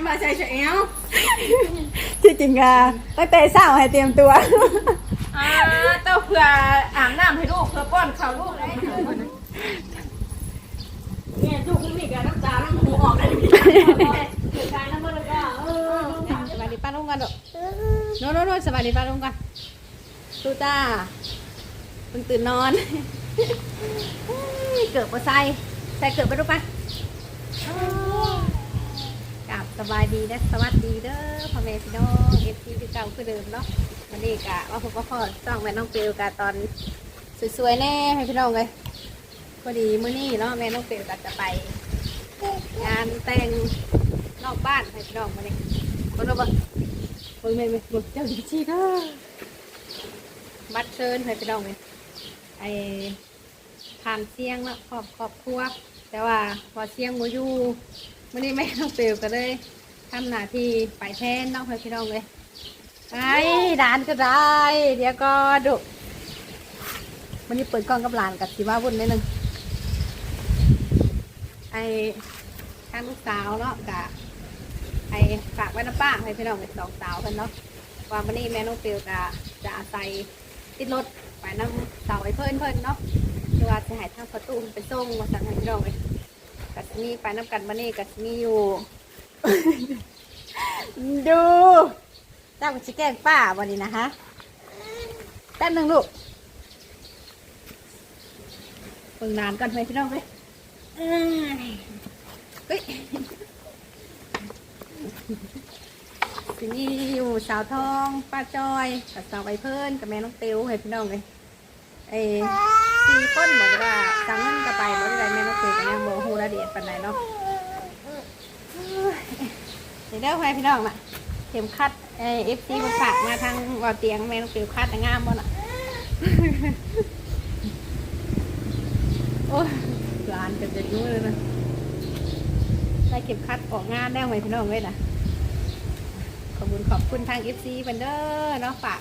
ยังมาใส่เฉยเอาที่จริงอะตั้งแต่เช้าให้เตรียมตัวอ่าเต้าเผื่ออาบน้ำให้ลูกเพื่อป้อนข้าวลูกเลยเนี่ยลูกคุณมีการน้ำตาน้ำหูออกได้ดิเกิดการน้ำมันก็เออสวัสดีป้าลุงกันเด้อโน่นโน่นโน่นสวัสดีป้าลุงกันตูตาเพิ่งตื่นนอน เกิดมาใส่ใส่เกิดไปลูกไปกลับ สบายดีนะสวัสดีเด้อพ่อแม่พี่น้องเอฟซีที่เก่าคือเดิมเนาะวันนี้กะว่าผมก็พอต้องแม่น้องเปลวกะตอนสวยๆแน่ให้พี่น้องเลยพอดีมื้อนี้เนาะแม่น้องเปลวกะจะไป งานแต่งนอกบ้านให้พี่น้องมาเนี่ยคนละบ่เบิ่งแม่แม่เบิ่งเจ้าดีชีเด้อบัตรเชิญให้พี่น้องเลยไอ้ผ่านเสียงเนาะครอบครอบครัวแต่ว่าพอเสียงโมอยู่ มื่อนี้แม่น้องเปลวก็เลยทำหน้าที่ไปแทนน้องให้พี่น้องเลยไปด่านก็ได้ เดี๋ยวก็ดุวันนี้เปิดกล้องกับหลานกับสีว่าวุ่นนิดนึงไอ้ทางลูกสาวเนาะกะไอ้ฝากไว้น้ำป้าให้พี่น้องเป็นสองสาวเพิ่นเนาะว่าวันนี้แม่น้องเปลวกะจะอาศัยติดรถไปน้ำเสาไอ้เพิ่นเพิ่นเนาะคือว่าจะให้ทางประตูไปส่งมาสั่งให้พี่น้องเลย กัสมีไปน้ำกันมานี่กัสมีอยู่ ดูเจ้าก็จะแกล้งป้าวันนี้นะฮะแป๊บหนึงลูกเบิ่งนานก่อนไปพี่น้องไปเอ้ยเฮ้ยทีนี้อยู่สาวทองป้าจอยกับสาวไอเพิ่นกับแม่น้องเตียวให้พี่น้องเลย เอ้ยสี่คนบอกว่าจังเงินกระไปบอกว่าแม่น้องเตยวกันยังโมหูระเดียดปันไหนเนาะเดี๋ยวเด้อให้พี่น้องน่ะเข็มขัดเอฟซีมาฝากมาทางวอเตียงแม่ลูกเข็มขัดน่งามบ่น่ะโอ้ยหลานกันจะยุ่งเลยนะได้เข็มขัดออกงานได้ไหมพี่น้องเว้ยนะขอบคุณขอบคุณทางเอฟซีเพิ่นเด้อเนาะฝาก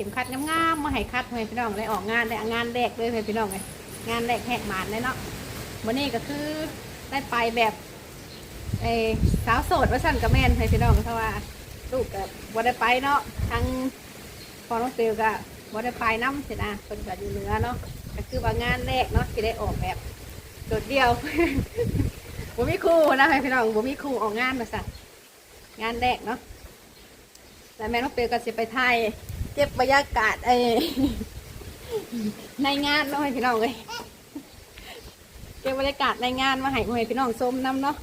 ข็มขัดงามๆมาให้คัดให้พี่น้องได้ออกงานได้งานแรกเลยให้พี่น้องเลยงานแรกแหกหมานเลยเนาะวันนี้ก็คือได้ไปแบบเออสาวโสดว่าสั่นกับแม่นให้พี่น้องเพราะว่าลูกกับบ่ได้ไปเนาะทั้งพอน้องเตียวกับบ่ได้ไปน้ำเสินะคนก็อยู่เหนือเนาะก็คือว่างานแรกเนาะที่ได้ออกแบบโดดเดียวบ่มีครูนะให้พี่น้องบ่มีครูออกงานมาสั่นงานแรกเนาะแล้วแม่น้องเตียวก็สิไปไทย ก็บบรรยากาศไอ้ในงานเนาะให้พี่น้องเลยเก็บบรรยากาศในงานมาให้ให้พี่น้องชมน้ำเนาะ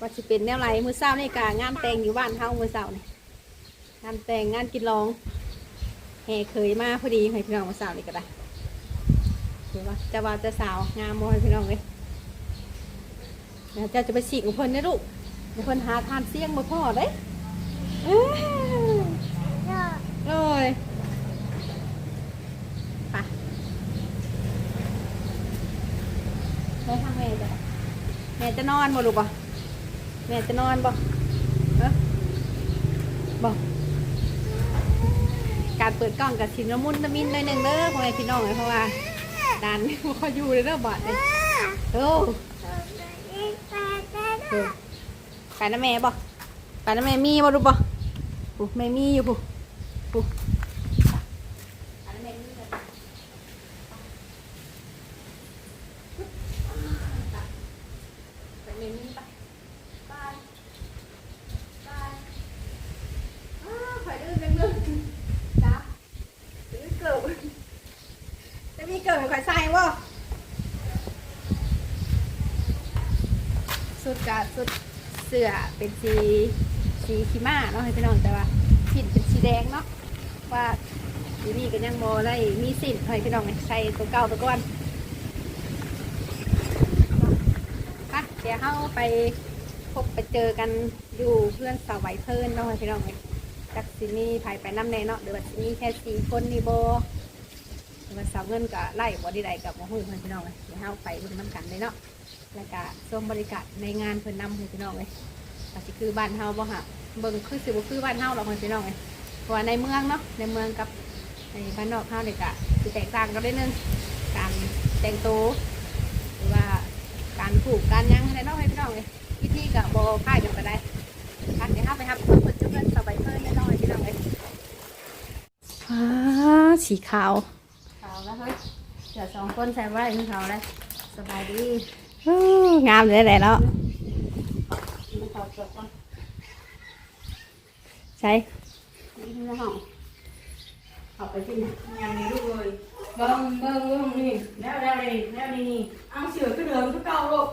ว่าสิเป็นแนวไรมือเศร้านี่กางานแต่งอยู่บ้านเฮามือเศร้านี่งานแต่งงานกินร้องแห่เคยมาพอดีให้พี่น้องมือเศร้านี่ก็ได้เห็นว่าจะว่าจะสาวงามมให้พี่น้องเลยเดี๋ยวจะจะไปฉีกของเพิ่นนะลูกเดี๋ยวเพิ่นหาทานเสี่ยงมาพ่อเลยไปไปทางแม่จ้ะแม่ จะนอนบ่ลูกบ่แม่จะนอนบ่เออบ่การเปิดกล้องกับชิมละมุนละมินหน่อยหนึ่งเด้อพ่อแม่พี่น้องเลยเพราะว่าดานไม่พออยู่เลยเด้อบาดเลยโอ้เอไปนะแม่บ่ไปนะแม่มีบ่ลูกบ่แม่มีอยู่ปุ๊ปุ๊ไปนะแม่มีเลยไปแม่มีไป บายบายอ้าวข่อยดื้อจังเลยจ้าดื้อเกิดจะมีเกิดข่อยใส่บ่สุด กะสุดเสื้อเป็นสีสีขีม่าเนาะให้พี่น้องแต่ว่าผิดเป็นสีแดงเนาะว่าทีนี่ก็ยังโมได้มีสิทธิ์ให้พี่น้องใส่ตัวเก่าตัวก่อนไปเดี๋ยวเข้าไปพบไปเจอกันอยู่เพื่อนสาวไหวเพิ่นเนาะให้พี่น้องเลยจากซินี่ภายไปน้ำแน่เนาะเดี๋ยวซินี่แค่สี่คนนี่โบเดี๋ยวสาวเงินกับไล่บอดี้ใดกับหมอหูเพื่อนพี่น้องเลยเดี๋ยวเราไปดูน้ำกันเลยเนาะ แล้วก็ชมบริการในงานเพื่อนนำให้พี่น้องเลยอาจจะคือบ้านเฮาบ่ฮะเบิ่งคือสิบ่คือบ้านเฮาหรอกให้พี่น้องเลยเพราะว่าในเมืองเนาะในเมืองกับในบ้านนอกเฮาเนี่ยก็สิแตกต่างกันได้นึงการแต่งตัวหรือว่าการปลูกการหยังอะไรเนาะให้พี่น้องเลยวิธีกับโบพ่ายกันไปได้พักเดี๋ยวห้าไปครับเพิ่มเพิ่มจุ๊บเพิ่มสบายเพิ่มน้อยๆพี่น้องเลยฟ้าสีขาวขาวแล้วเฮ้ยเดี๋ยวสองคนใส่ไว้ให้เขาได้สบายดีอู้ งามเลยแหละเนาะมันขอจบก่อนใช่นี่ในห้องเอาไปที่ไหนงานนี้ลูกเลยเบิ้งเบิ้งเบิ้งนี่แล้วแล้วนี่แล้วนี่เอาเสือขึ้นเดิมก็เก่าลูก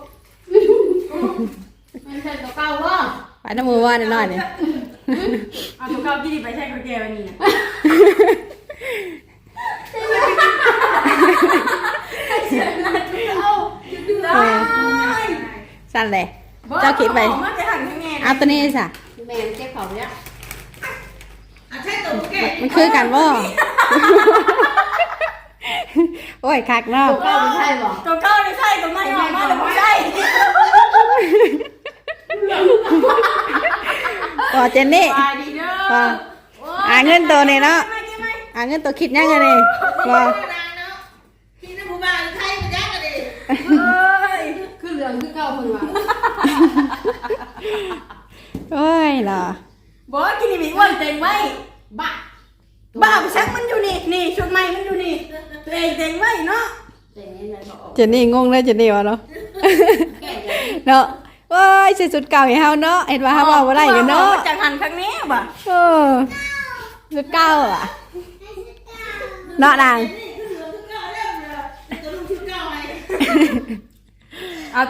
มันใช่ตัวเก่าวะไปน้ำมือว่าน้อยๆเนี่ยเอาตัวเก่าที่ไปใช่กระเจียวนี่นะได้ สั้นเลยเจ้าคิดไปมาจะหันข้างแง่เอาตัวนี้สิ แม่เจ็บเขาเนี่ยมันคือกันบ่โอ้ยคักเนาะตัวเก่าไม่ใช่หรอตัวเก่าไม่ใช่ตัวไม่ออกมาแต่ไม่ใช่ต่อเจนนี่ไปดีเด้พอออ่าเงินตัวนี้เนาะไม่ใช่ไหมอ่าเงินตัวคิดยังไงนี่บ่เฮ้ยคือเหลืองคือเก่าคนว่า โอ้ยเหรอบอกว่ากินนี่มีอ้วนเต็งไว้บ้าบ้าไปชักมันอยู่นี่นี่ชุดใหม่มันอยู่นี่ตัวเองเต็งไว้เนาะเต็งนี่เลยบอกเจนนี่งงเลยเจนนี่วะเนาะ แก่เลยเนาะว้ายใส่สุดเก่าให้เฮาเนาะ เห็นว่าเฮาเว้าบ่ได้กันเนาะจากหันครั้งนี้บ่เออสุดเก่าอะเนาะนางเอาตัวใหม่ มา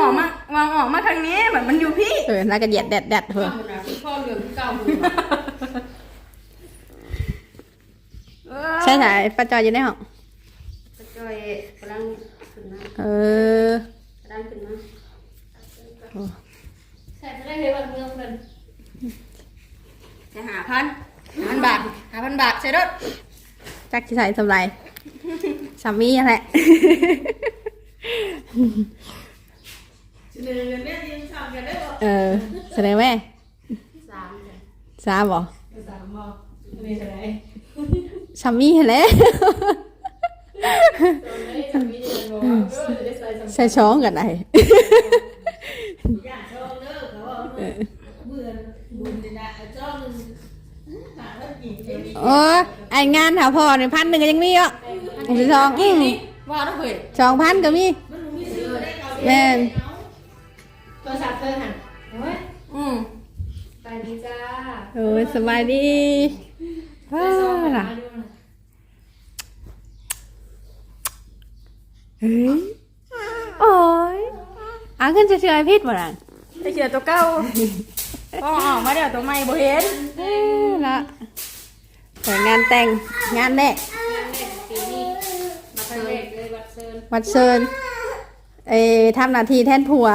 ออกมาวางออกมาครั้งนี้แบบมันอยู่พี่เออน่ากระเหยียดแดดแดดเถอะพ่อเหลืองเก่าใช่ไหมป้าจอยอยู่ในห้องจอยกำลังขึ้นมาเออกำลังขึ้นมาโอ้ใส่ไม่ได้เลยวันเมืองเพิ่นใส่หาพันหาพันบาทหาพันบาทใส่รถจักสิใส่สำไรสามีแหละ เออแสดงแม่สามสามบ่สามบ่นี่เท่าไหร่สามีแหละตัวนี้สามีจะบอกว่าเออจะได้ใส่สามใส่ช้องกันได้อยางชอบเด้อเขาบอกเบื่อบุญเลยนะเอาจ้องหนึ่งหาว่ากี่เดือนโอ้ไองานหาพอเนี่ยพันหนึ่งยังมีอะสิสองอืม ว่าต้องเผยสองพันก็มีมันมีชื่อได้เอาแม่นโทรศัพท์เธอหันโอ้ยอืมไปดีจ้าโอ้ยสบายดีว้าวล่ะเฮ้ยโอ้ยอะขึ้นจะเชื่อไอพิษบ่ล่ะไอเขียตัวเก่าก็ออกมาเดี๋ยวตัวใหม่บ่เห็นเอ้ยละแต่งงานแต่งงานแรก มาเชิญเลยบัดเชิญ วัดเชิญเอ้ทำหน้าที่แทนผัว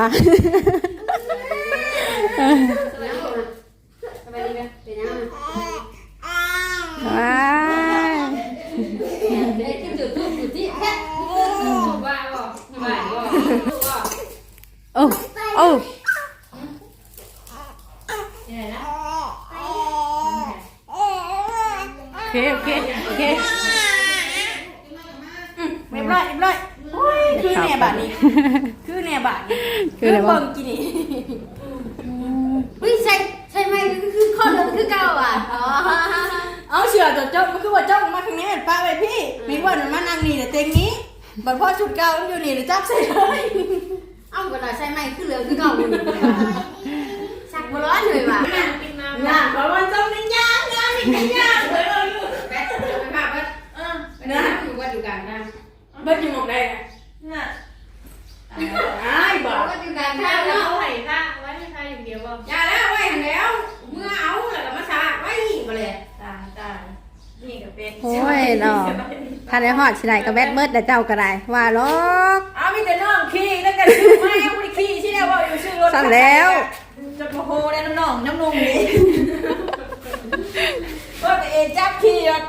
สบายดีไหมเป็นยังไงว้ายเด็กขึ้นจุดทูบจุดที่แค่ว่าบ่ว่าบ่ว่าโอ้โอ้เนี่ยนะโอเคโอเคโอเคอืมเรียบร้อยเรียบร้อยโอ้ยคือ แน่บาทนี้ คือแน่บาทนี้คืออะไรเบิ่วะงกินนี่อุ้ยใช่ใช่ไหมคือข้อเดิมคือเก่าอะอ๋อเอาเชือตัวเจ้ามันคือว่าเจ้ามาทางนี้ป้าไปพี่มีว่ามันมานั่งนี่แต่เต็งนี้บัดพ่อชุดเก่ามันอยู่นี่หรือจับใส่เลยเอาเวลาใช่ไหมคือเหลืองคือเก่าอยู่ชักบร้อนเลยว่ะงานเพราะว่าเจ้านี่ยากงานนี่ยากเลยเอาอยู่แป๊ะจะไปภาพว่าเออนะนะอยู่ว่าอยู่กันนะเบิ้ลอยู่หมองใดน่ะ ไอ้บ่าว่าอยู่กันถ้าถ้าเราเราไห้ค่ะไว้ในไทยอย่างเดียวว่าอย่าแล้วไว้หันแล้ว เมื่อเอาแล้วก็มาชาไว้มาเลยตายตายนี่ก็เป็นโอ้ยเนาะ ถ้าได้ฮอดสิได้ก็แบดเบิดแต่เจ้าก็ได้ว่าหรอกเอามีแต่น้องขี่แล้วกันชื่อไม่เอาไม่ขี่ใช่ไหมว่าอยู่ชื่อรถสั่นแล้ว จะโมโหได้น้ำน้องน้ำนมนี่ว่าแต่เอจับขี่รถ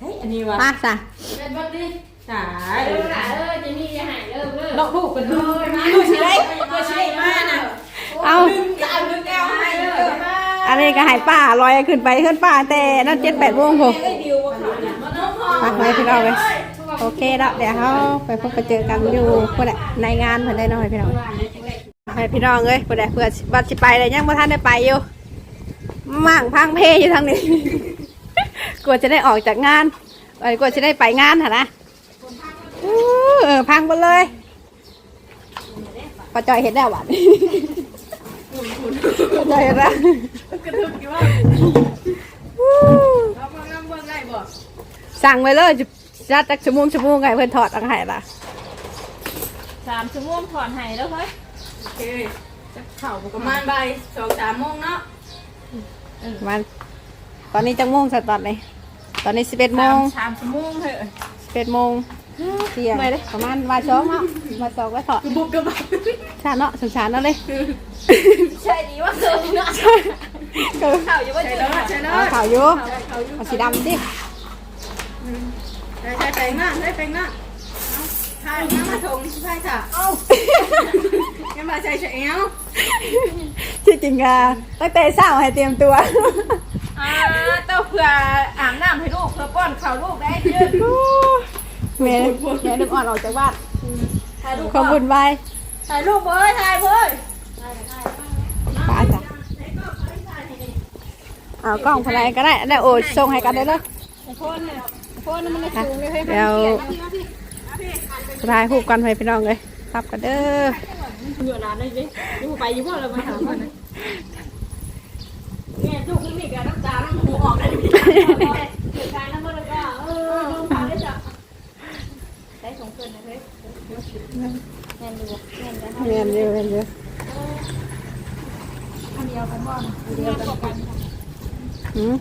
เฮ้ยอันนี้วะมาซะเป็นบัดนี้ ตายเออหล่ะเออจะมีจะหายเริ่มเริ่มดอกลูกเป็นลูกดูสิได้ดูสิได้มาน่ะเอาดึงกาวดึงแก้วให้เลยอันนี้ก็ใหายป้าลอยขึ้นไปขึ้นป้าแต่นั่นเจ็ดแปดโมงผมไอ้ดิวว่าเขาเนี่ยมันน้องพ่อฝากไว้พี่น้องเลยโอเคแล้วเดี๋ยวเขาไปพบไปเจอกันอยู่คนแหละในงานเพื่อนได้น้อยพี่น้องไปพี่น้องเอ้ยเพื่อเพื่อบัดสิไปเลยยังบ่ทันได้ไปอยู่มั่งพังเพอยู่ทางนี้กลัวจะได้ออกจากงานเอ้ยกลัวจะได้ไปงานหะนะอู้ เออพังไปเลยป้าจอยเห็นแล้วหวานป้าจอยเห็นแล้วกระทึกอยู่ว่าอู้เรามานั่งเบิ่งได้บ่สั่งไว้เลยจะจัดจักชั่วโมงชั่วโมงไงเพื่อนถอดเอังไห้ล่ะสามชั่วโมงถอนให้แล้วเฮ้ยโอเคจะเข่าประมาณบ่ายสองสามโมงเนาะมันตอนนี้จังโมงสักตอนไหนตอนนี้สิบเอ็ดโมงสามชั่วโมงเถอะสิบเอ็ดโมง เที่ยงประมาณบ่ายสองเนาะบ่ายสองก็ถอดบุกกระบะชาเนาะสงสารเนาะเลยใช่ดีว่าเกินเนาะเกิดข่าวอยู่ว่าใช่จืแล้ดวใช่แล้วเอาขาวอยู่เอาสีดำดิใช่ใช่แต่งหน้าใช่แต่งหน้าเอาถ่ายน้ำมาถงใช่ค่ะเอ้ายังมาใส่เฉยเอ้าที่จริงอะตั้งแต่เช้าให้เตรียมตัวอ่าเต้าเผื่ออาบน้ำให้ลูกเพื่อป้อนข้าวลูกได้ยืด เมย์เมย์ดึงอ่อนออกจากบ้านถ่ายรูปขอบคุณบายถ่ายรูปเว้ยถ่ายเว้ยป้าจ้ะเอากล้องพลายก็ได้ได้โอ้ส่งให้กันได้เลยโคนเนี่ยโคนมันเลยสูงเลยเฮ้ยเดี๋ยวสุดท้ายคู่กันไปพี่น้องเลยครับกันเด้ออยู่นานเลยดิอยู่ไปอยู่พ่อเราไปถามมันเนี่ยจุกนี่กับน้ำตาน้ำหูออกได้ดิเกิดการน้ำมันก็เออลงขาได้จ้ะได้สองเกินนะเฮ้ยแน่นดูแน่นได้เรียนเยอะเรียนเยอะอันเดียวกันบ่เดียวกันหืม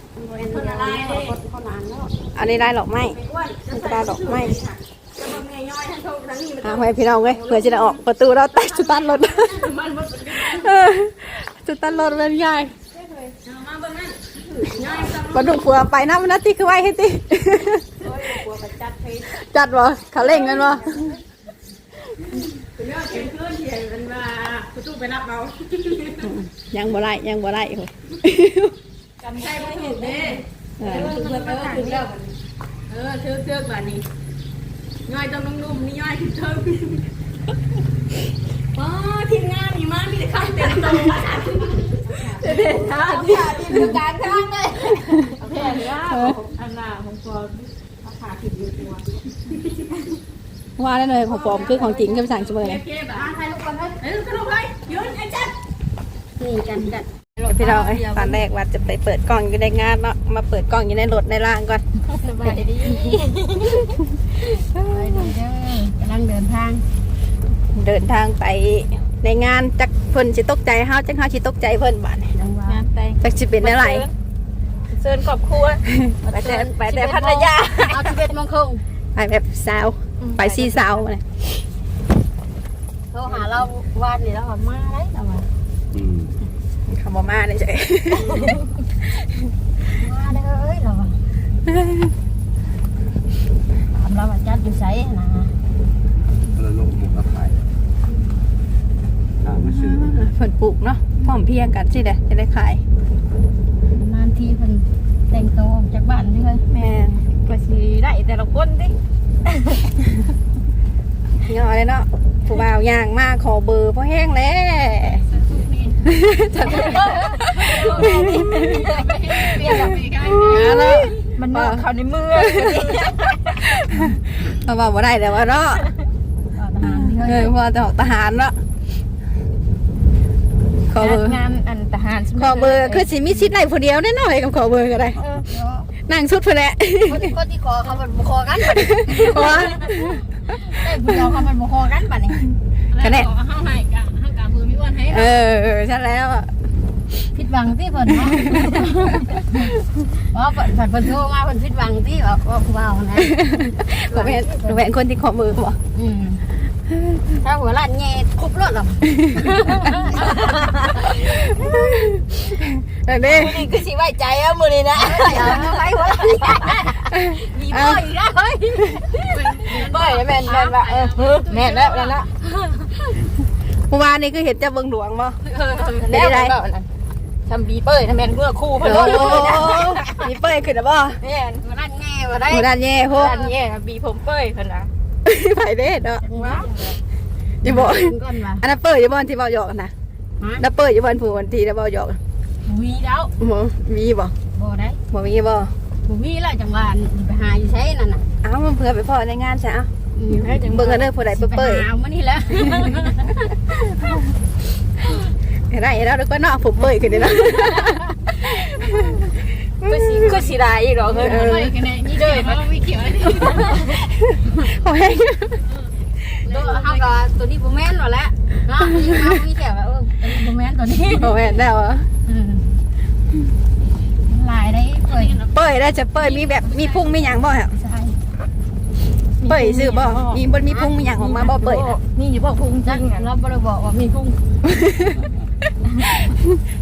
คนอะไรเนี่ยอันนี้ได้หรอกไหมมันจะได้หรอกไหมจะมาเมย์ย่อยทั้งทงทั้งนี้มันเอาไปพี่น้องเลยเผื่อจะได้ออกประตูเราแต่จุดตันรถมันมันเออจุดตันรถเป็นไงเอามาเบิ่งนั่นย่อยซ้ำปลาดุกผัวไปน้ำมันนัดที่คือไว้ให้ติ จัดบ่เขาเล่งกันบ่คุณยอดเสียงเคลื่อนเสียงมันมาประตูไปรับเรายังบ่ได้ยังบ่ได้โอ้ยจำใช่ไม่เห็นเด้เอเอออถึงเพื่อนเออถึงแล้วเออเทือกเทือกแบบนี้ย่อยต้องนุ่มๆนี่ย่อยถึงเทิงอ๋อทีมงานนี่มามีแต่ข้าวเต็มโต๊ะเด็ดๆท่าที่อยู่กลางทางเลยแผ่นว่าอันน่ะของฟอร์ราคาผิดอยู่ตัว ว่าได้เลยของปลอมคือของจริงคือภาษาอังกฤษเลยเก็บอะถ่ายรูปกันเลยเออกระโดดไปยืนไอ้จัดนี่กันกันพี่น้องเอ้ยตอนแรกว่าจะไปเปิดกล้องอยู่ในงานเนาะมาเปิดกล้องอยู่ในรถในล่างก่อนสบายดีไปดีเด้อกำลังเดินทาง เดินทางไปในงานจักเพิ่นสิตกใจเฮาจักเฮาสิตกใจเพิ่นบาดนี้จังหวะงานแต่งจักสิเป็นอะไรเชิญครอบครัวไปแต่ไปแต่พัทยาเอาสิบเอ็ดโมงครึ่งไปแบบสาว ไปซีสาวมาเลยโทรหาเราวานนี่แล้วว่ามาได้แล้วว่าเขาบอมาเลยเฉยมาได้เอ้ยแล้วว่าถามเราว่าจัดอยู่ไสนะแล้วลงหมกกระไผ่ถามมาชื่อเพิ่นปลูกเนาะพร้อมเพรียงกันสิเด้จะได้ขายนานทีเพิ่นแต่งตัวออกจากบ้านนี่เลยแม่นก็สิได้แต่ละคนดิ ย่อเลยเนาะผู้บ่าวย่างมากขอเบอร์เพราะแห้งแล้วจัดเลยเอาเนาะมันนอกเข้าในมือเอาว่าบ่ได้แต่ว่าเนาะทหารนี่เอเลอยพอจะออกทหารเนาะขอเบอร์งานอันทหารขอเบอร์คือสิมีสิทธิ์ไหนผู้เดียวแน่นอนกับขอเบอร์ก็ได้เออ นั่งสุดเพื่อแหละคนที่คนที่ขอเขาเป็นบุคอกันบัดนี้ว่าได้ผู้เดียวเขาเป็นบุคอกันบัดนี้คะแนนห้าให้กะห้ากะมือมีวันให้เออใช่แล้วอะผิดหวังที่เพิ่นเนาะว่าเพิ่นเพิ่นเพิ่นโทรมาเพิ่นผิดหวังที่ว่าว่าผู้บ่าวนะขอแม่ขอแม่คนที่ขอเบอร์บ่อืม ถ้าหัวล้านแง่ครบรถหรอแต่เด้นี่คือสิไว้ใจอะมื้อนี้นะอย่าไปหัวล้านดีบ่อีกแล้วเฮ้ยบ่อยแม่นแม่นว่าเออแม่นแล้วแล้วนะเมื่อวานนี้คือเห็นเจ้าเบิ่งหลวงบ่แล้วได้ทำบีเป้ยทำแม่นเพื่อคู่โอ้เพิ่นโหมีเป้ยขึ้นแล้วบ่แม่นหัวล้านแง่บ่ได้หมู่ด้านแย่โพหัวล้านแง่บีผมเป้ยเพิ่นน่ะ ไปเด้เนาะว้าอย่าบอกก่อนว่าอันนั้นเปิดอย่าบอกที่เบาหยอกนะนับเปิดอย่าบอกผู้วันที่แล้วเบาหยอกมีแล้วบ่มีบ่บ่ได้บ่มีบ่บ่มีแล้วจังหวะไปหาอยู่ใช้นั่นน่ะเอ้ามันเผื่อไปพอในงานใช่เอ้าอยู่ให้จังหวะเบิ่งกันเด้อผู้ใดเปิดเปิดไปหามานี่แหล้วเห็นได้เห็นแล้วแล้วก็นอกผมเปิดขึ้นเลยนะก็ สิได้อีกหรอเฮ้ยเอไม่กันแน่นี่เด้อมันมีเขียวนี่โอ้ยตัวเฮาก็ตัวนี้บ่แม่นหรอและเนาะยังมามีแค่ว่าเออตัวนี้บ่แม่นตัวนี้โอ้ยได้วะเออลายได้เอ้ยเปิดได้จะเปิดมีแบบมีพุ่งมีหยังบ่ฮะใช่เปิดซื้อบ่มีบนมีพุ่งมีหยังออกมาบ่เปิดนี่อยู่บ่พุ่งจริงอะเราบ่ได้บอกว่ามีพุ่ง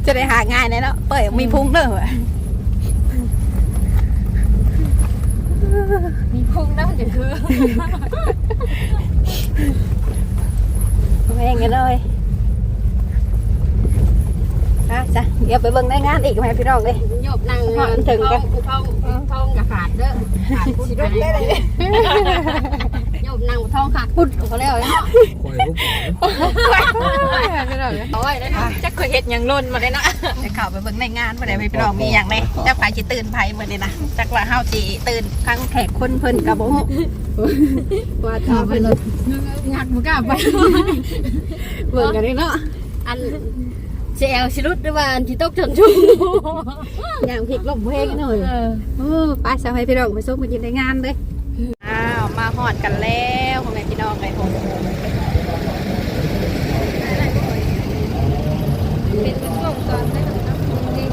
จะได้หาง่ายแน่เนาะเปิดมีพุ่งเด้อว่ะ มีพุงแล้วมันจะคือแม่งกันเลยอะจ้ะเดี๋ยวไปเบิ่งในงานอีกไหมพี่น้องเลยโยบนั่งหอมถึงกันท้องท้องอย่าขาดเด้อขาดพุดไปโย บนั่งท้องขาดพุดเขาแล้วเนาะคอยรูปหล่อเอาไว้ได้นะจะเคยเห็ดยังล้นมาเลยนะจะเข้าไปเบิ่งในงานมาได้พี่น้องมีอย่างไรจะไปจิตื่นไผมาเลยนะจักว่าเฮาสิตื่นครั้งแขกคนเพิ่นกับบ่ฮู้ว่าเอาไปเลยงัดมือกล้าไปเบิ่งกันเลยเนาะอันเซลชิลุดหรือว่าอันที่ตกจนชุ่มอย่างพริกลมเพลงหน่อยเออโอ้ไปสาวให้พี่น้องไปส่งมากินในงานเลยอ้าวมาฮอด กันแล้วพ่อแม่พี่น้องเลยผมเป็นช่วงก่อนได้ต้องทำจริง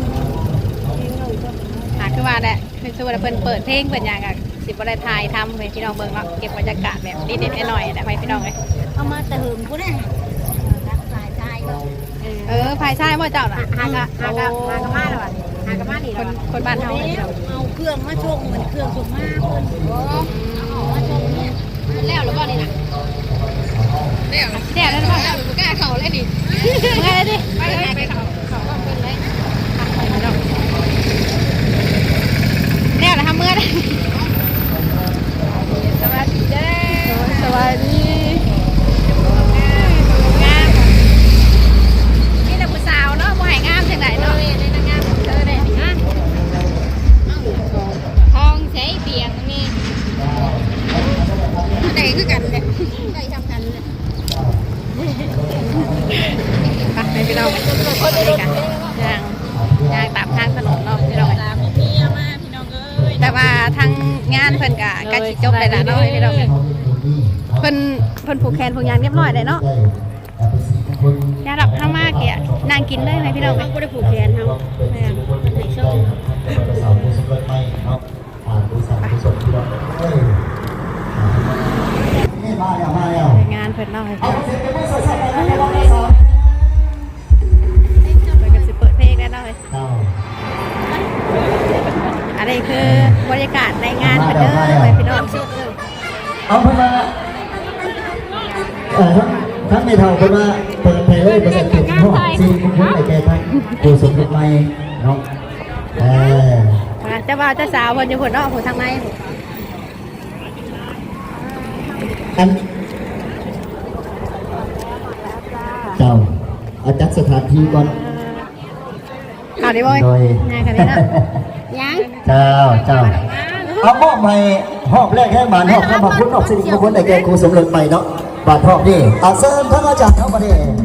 หาคือว่าแหละคือคือว่าเพิ่นเปิดเพลงเปิดอย่างอะสิบ่ได้ถ่ายทำให้พี่น้องเบิ่งเนาะเก็บบรรยากาศแบบนิดๆหน่อยๆนะให้พี่น้องเลยเอามาแต่หึงกูได้รักสายใจเนาะเออภายชายบ่เจ้าน่ะหากะหากะหากะมาแล้วอะหากะมานี่คแล้วนคนบ้านเฮาเนี่ยเอาเครื่องมาชงเหมือนเครื่องชงมากเพิ่น แล้วหรือเปล่านี่น่ะเดี๋ยวแล้วบ่แล้วบ่กล้าเข้าเลยดิไงดิไปเลยไปเข้า ยาดับข้างมากเกี่ยนางกินเลยไหมพี่น้องเขาบ่ได้ผูกแขนเฮาแม่นให้ชมมาแล้วมาแล้วงานเพิ่นเนาะเอาเสียงเป็นสดๆไปแล้วให้ร้องได้สองเพิ่นก็สิเปิดเพลงแล้วเนาะเอาอันนี้คือบรรยากาศในงานเพิ่นเด้อไปพี่น้องเอาเพิ่นมาเออทั้งทั้งในเท่าเพิ่นมา เปิดเพลงเลยประสบการณ์ห้อซีคุณคุณไอ้แกทั้งผู้สมรสใหม่เนาะเออมาเจ้าบ่าเจ้าสาวเพิ่นอยู่เพิ่นนาะผู้ทางในพุ่นอันเจ้าเอาจัดสถานที่ก่อนข่าวนี้บ่อยโดยงานกันนี้เนะยังเจ้าเจ้าเอาหม้อใหม่หอบแรกให้หมานหอบแล้วมาพุทธหอบสิริมงคลไอ้แกครูสมรสใหม่เนาะบาทหอบนี่อาเสริมทั้งอาจารย์เข้ามาดิส